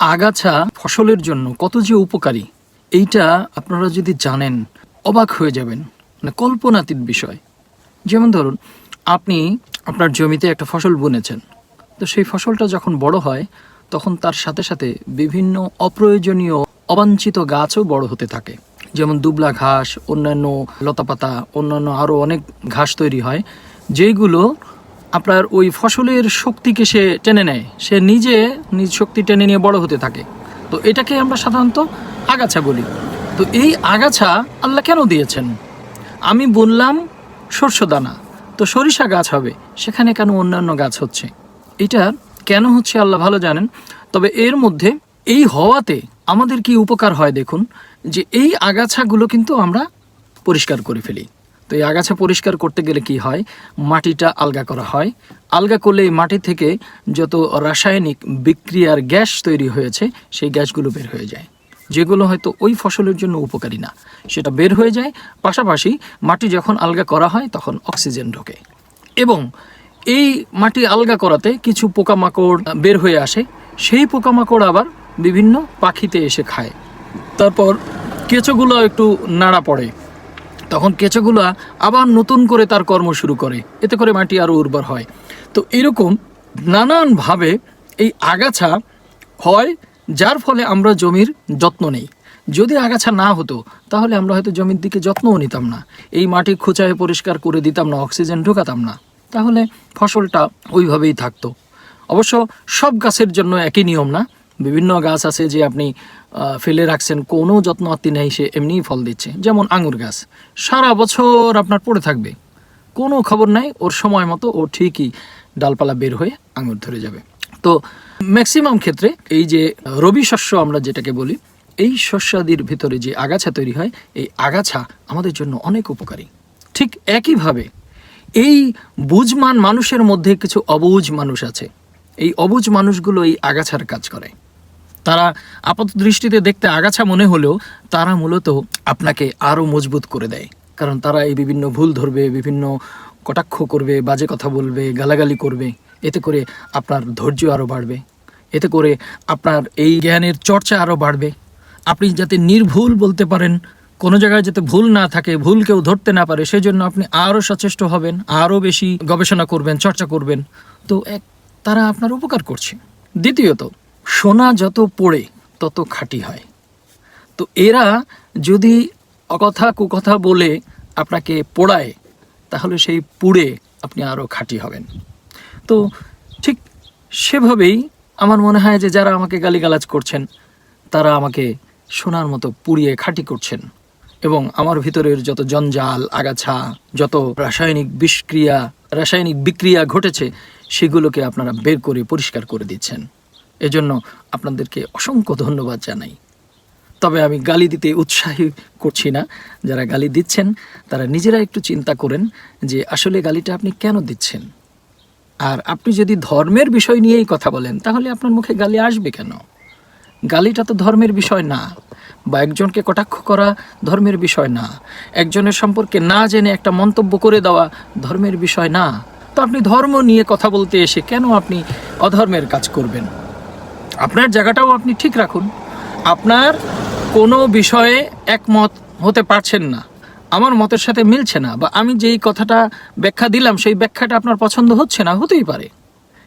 আগাছা ফসলের জন্য কত যে উপকারী, এইটা আপনারা যদি জানেন, অবাক হয়ে যাবেন। মানে কল্পনাতীত বিষয়। যেমন ধরুন, আপনি আপনার জমিতে একটা ফসল বুনেছেন। তো সেই ফসলটা যখন বড় হয়, তখন তার সাথে সাথে বিভিন্ন অপ্রয়োজনীয় অবাঞ্ছিত গাছও বড় হতে থাকে। যেমন দুবলা ঘাস, অন্যান্য লতাপাতা, অন্যান্য আরও অনেক ঘাস তৈরি হয়, যেইগুলো আপনার ওই ফসলের শক্তিকে সে টেনে নেয়। সে নিজে নিজ শক্তি টেনে নিয়ে বড় হতে থাকে। তো এটাকে আমরা সাধারণত আগাছা বলি। তো এই আগাছা আল্লাহ কেন দিয়েছেন? আমি বললাম শস্য দানা। তো সরিষা গাছ হবে, সেখানে কেন অন্যান্য গাছ হচ্ছে? এটা কেন হচ্ছে আল্লাহ ভালো জানেন। তবে এর মধ্যে এই হওয়াতে আমাদের কি উপকার হয় দেখুন, যে এই আগাছাগুলো কিন্তু আমরা পরিষ্কার করে ফেলি। তো এই আগাছা পরিষ্কার করতে গেলে কি হয়? মাটিটা আলগা করা হয়। আলগা করলে এই মাটি থেকে যত রাসায়নিক বিক্রিয়ার গ্যাস তৈরি হয়েছে, সেই গ্যাসগুলো বের হয়ে যায়। যেগুলো হয়তো ওই ফসলের জন্য উপকারী না, সেটা বের হয়ে যায়। পাশাপাশি মাটি যখন আলগা করা হয়, তখন অক্সিজেন ঢোকে। এবং এই মাটি আলগা করাতে কিছু পোকামাকড় বের হয়ে আসে। সেই পোকামাকড় আবার বিভিন্ন পাখিতে এসে খায়। তারপর কেঁচোগুলো একটু নাড়া পড়ে। তখন কেঁচোগুলো আবার নতুন করে তার কর্ম শুরু করে। এতে করে মাটি আরও উর্বর হয়। তো এরকম নানানভাবে এই আগাছা হয়, যার ফলে আমরা জমির যত্ন নেই। যদি আগাছা না হতো, তাহলে আমরা হয়তো জমির দিকে যত্নও নিতাম না। এই মাটি খোঁচায় পরিষ্কার করে দিতাম না, অক্সিজেন ঢোকাতাম না। তাহলে ফসলটা ওইভাবেই থাকতো। অবশ্য সব গাছের জন্য একই নিয়ম না বিভিন্ন গাছ আছে যে আপনি ফেলে রাখছেন, কোনো যত্ন আত্মি নেই, সে এমনিই ফল দিচ্ছে। যেমন আঙুর গাছ। সারা বছর আপনার পড়ে থাকবে। কোনো খবর নাই, ওর সময় মতো ও ঠিকই ডালপালা বের হয়ে আঙুর ধরে যাবে। তো ম্যাক্সিমাম ক্ষেত্রে এই যে রবি শস্য আমরা যেটাকে বলি, এই শস্যাদির ভিতরে যে আগাছা তৈরি হয়, এই আগাছা আমাদের জন্য অনেক উপকারী। ঠিক একইভাবে এই বুঝমান মানুষের মধ্যে কিছু অবুজ মানুষ আছে। এই অবুজ মানুষগুলো এই আগাছার কাজ করে। তারা আপাত দৃষ্টিতে দেখতে আগাছা মনে হলেও তারা মূলত আপনাকে আরও মজবুত করে দেয়। কারণ তারা এই বিভিন্ন ভুল ধরবে, বিভিন্ন কটাক্ষ করবে, বাজে কথা বলবে, গালাগালি করবে। এতে করে আপনার ধৈর্য আরও বাড়বে। এতে করে আপনার এই জ্ঞানের চর্চা আরও বাড়বে। আপনি যাতে নির্ভুল বলতে পারেন, কোনো জায়গায় যাতে ভুল না থাকে, ভুল কেউ ধরতে না পারে সেই জন্য আপনি আরও সচেষ্ট হবেন আরও বেশি গবেষণা করবেন, চর্চা করবেন। তো এক, তারা আপনার উপকার করছে। দ্বিতীয়ত সোনা যত পড়ে, তত খাঁটি হয়। তো এরা যদি অকথা কুকথা বলে আপনাকে পোড়ায়, তাহলে সেই পুড়ে আপনি আরও খাঁটি হবেন। তো ঠিক সেভাবেই আমার মনে হয় যে যারা আমাকে গালিগালাজ করছেন, তারা আমাকে সোনার মতো পুড়িয়ে খাঁটি করছেন এবং আমার ভিতরের যত জঞ্জাল, আগাছা, যত রাসায়নিক বিষক্রিয়া, রাসায়নিক বিক্রিয়া ঘটেছে, সেগুলোকে আপনারা বের করে পরিষ্কার করে দিচ্ছেন। এজন্য আপনাদেরকে অসংখ্য ধন্যবাদ জানাই। তবে আমি গালি দিতে উৎসাহী করছি না। যারা গালি দিচ্ছেন, তারা নিজেরা একটু চিন্তা করেন যে আসলে গালিটা আপনি কেন দিচ্ছেন? আর আপনি যদি ধর্মের বিষয় নিয়েই কথা বলেন, তাহলে আপনার মুখে গালি আসবে কেন? গালিটা তো ধর্মের বিষয় না। বা একজনকে কটাক্ষ করা ধর্মের বিষয় না। একজনের সম্পর্কে না জেনে একটা মন্তব্য করে দেওয়া ধর্মের বিষয় না। তো আপনি ধর্ম নিয়ে কথা বলতে এসে কেন আপনি অধর্মের কাজ করবেন? আপনার জায়গাটাও আপনি ঠিক রাখুন। আপনার কোনো বিষয়ে একমত হতে পারছেন না। আমার মতের সাথে মিলছে না বা আমি যেই কথাটা ব্যাখ্যা দিলাম, সেই ব্যাখ্যাটা আপনার পছন্দ হচ্ছে না, হতেই পারে।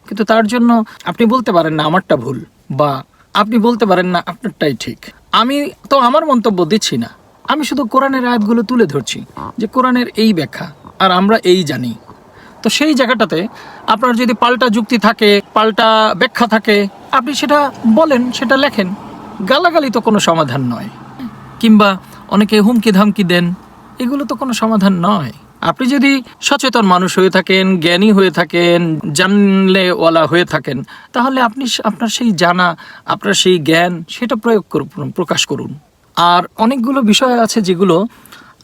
কিন্তু তার জন্য আপনি বলতে পারেন না আমারটা ভুল বা আপনি বলতে পারেন না আপনারটাই ঠিক। আমি তো আমার মন্তব্য দিচ্ছি না। আমি শুধু কোরআনের আয়াতগুলো তুলে ধরছি যে কোরআনের এই ব্যাখ্যা আর আমরা এই জানি। তো সেই জায়গাটাতে আপনার যদি পাল্টা যুক্তি থাকে, পাল্টা ব্যাখ্যা থাকে আপনি সেটা বলেন, সেটা লেখেন। গালাগালি তো কোনো সমাধান নয়। কিংবা অনেকে হুমকি ধামকি দেন, এগুলো তো কোনো সমাধান নয়। আপনি যদি সচেতন মানুষ হয়ে থাকেন, জ্ঞানী হয়ে থাকেন, জানলেওয়ালা হয়ে থাকেন, তাহলে আপনি আপনার সেই জানা, আপনার সেই জ্ঞান, সেটা প্রয়োগ করুন, প্রকাশ করুন। আর অনেকগুলো বিষয় আছে যেগুলো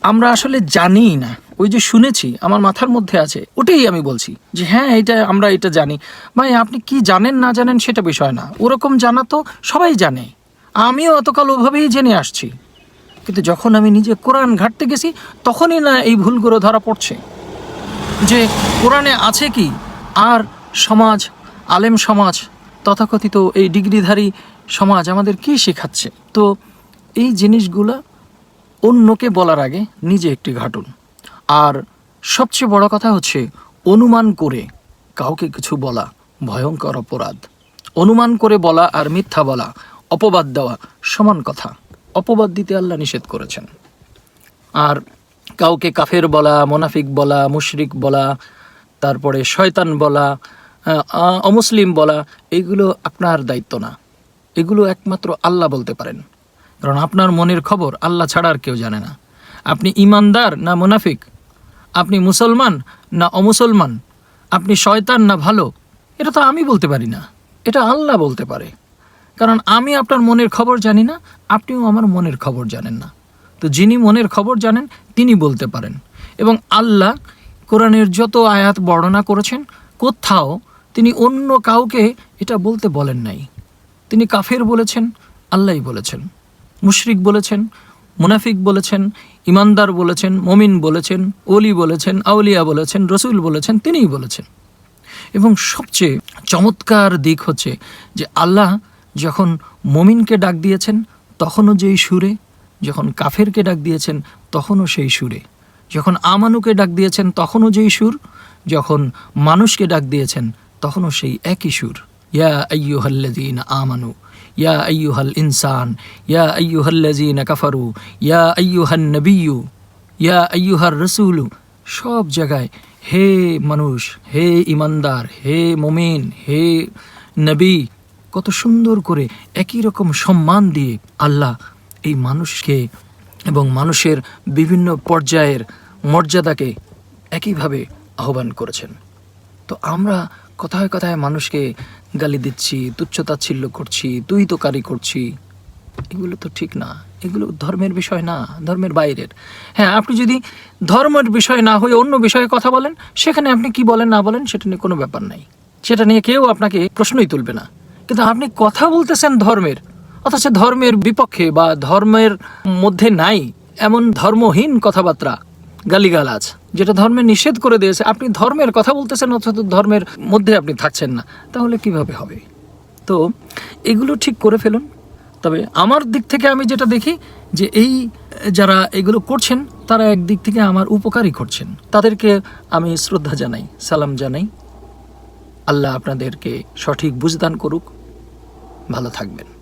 আমরা আসলে জানি না। ওই যে শুনেছি, আমার মাথার মধ্যে আছে, ওটাই আমি বলছি যে হ্যাঁ এটা আমরা এটা জানি। ভাই, আপনি কি জানেন না জানেন সেটা বিষয় না। ওরকম জানা তো সবাই জানে। আমিও অতকাল ওভাবেই জেনে আসছি। কিন্তু যখন আমি নিজে কোরআন ঘাটতে গেছি, তখনই না এই ভুলগুলো ধরা পড়ছে। যে কোরআনে আছে কি? আর সমাজ, আলেম সমাজ, তথাকথিত এই ডিগ্রিধারী সমাজ আমাদের কি শেখাচ্ছে? তো এই জিনিসগুলো অন্যকে বলার আগে নিজে একটি ঘাটুন। আর সবচেয়ে বড় কথা হচ্ছে অনুমান করে কাউকে কিছু বলা ভয়ঙ্কর অপরাধ। অনুমান করে বলা আর মিথ্যা বলা, অপবাদ দেওয়া সমান কথা। অপবাদ দিতে আল্লাহ নিষেধ করেছেন। আর কাউকে কাফের বলা, মোনাফিক বলা, মুশরিক বলা, তারপরে শয়তান বলা অমুসলিম বলা, এগুলো আপনার দায়িত্ব না। এগুলো একমাত্র আল্লাহ বলতে পারেন। কারণ আপনার মনের খবর আল্লাহ ছাড়া আর কেউ জানে না। আপনি ইমানদার না মুনাফিক? আপনি মুসলমান না অমুসলমান? আপনি শয়তান না ভালো? এটা তো আমি বলতে পারি না। এটা আল্লাহ বলতে পারে। কারণ আমি আপনার মনের খবর জানি না, আপনিও আমার মনের খবর জানেন না। তো যিনি মনের খবর জানেন, তিনি বলতে পারেন। এবং আল্লাহ কোরআনের যত আয়াত বর্ণনা করেছেন, কোথাও তিনি অন্য কাউকে এটা বলতে বলেন নাই। তিনি কাফের বলেছেন, আল্লাহই বলেছেন। মুশরিক বলেছেন, মুনাফিক বলেছেন ইমানদার বলেছেন, মমিন বলেছেন, ওলি বলেছেন, আউলিয়া বলেছেন, রসুল বলেছেন, তিনিই বলেছেন। এবং সবচেয়ে চমৎকার দিক হচ্ছে যে আল্লাহ যখন মমিনকে ডাক দিয়েছেন, তখনও যেই সুরে, যখন কাফেরকে ডাক দিয়েছেন, তখনও সেই সুরে। যখন আমানুকে ডাক দিয়েছেন, তখনও যেই সুর, যখন মানুষকে ডাক দিয়েছেন, তখনও সেই একই সুর। ইয়া আইয়ুহাল্লাযীন আমানু সব জায়গায় হে মানুষ, হে ইমানদার, হে মমিন, হে নবী, কত সুন্দর করে একই রকম সম্মান দিয়ে আল্লাহ এই মানুষকে এবং মানুষের বিভিন্ন পর্যায়ের মর্যাদাকে একইভাবে আহ্বান করেছেন। তো আমরা কথায় কথায় মানুষকে গালি দিচ্ছি তুচ্ছতাচ্ছিল্য করছি, তুই তো কারি করছি। এগুলো তো ঠিক না। এগুলো ধর্মের বিষয় না, ধর্মের বাইরের। হ্যাঁ আপনি যদি ধর্মের বিষয় না হয়ে অন্য বিষয়ে কথা বলেন, সেখানে আপনি কি বলেন, না বলেন, সেটা নিয়ে কোনো ব্যাপার নাই। সেটা নিয়ে কেউ আপনাকে প্রশ্নই তুলবে না। কিন্তু আপনি কথা বলতেছেন ধর্মের, অথচ ধর্মের বিপক্ষে বা ধর্মের মধ্যে নাই, এমন ধর্মহীন কথাবার্তা গালিগালাজ, যেটা ধর্মে নিষেধ করে দিয়েছে। আপনি ধর্মের কথা বলতেছেন, অথচ ধর্মের মধ্যে আপনি থাকছেন না। তাহলে কীভাবে হবে? তো এগুলো ঠিক করে ফেলুন। তবে আমার দিক থেকে আমি যেটা দেখি, যে এই যারা এগুলো করছেন, তারা একদিক থেকে আমার উপকারই করছেন। তাদেরকে আমি শ্রদ্ধা জানাই, সালাম জানাই। আল্লাহ আপনাদেরকে সঠিক বুঝদান করুক। ভালো থাকবেন।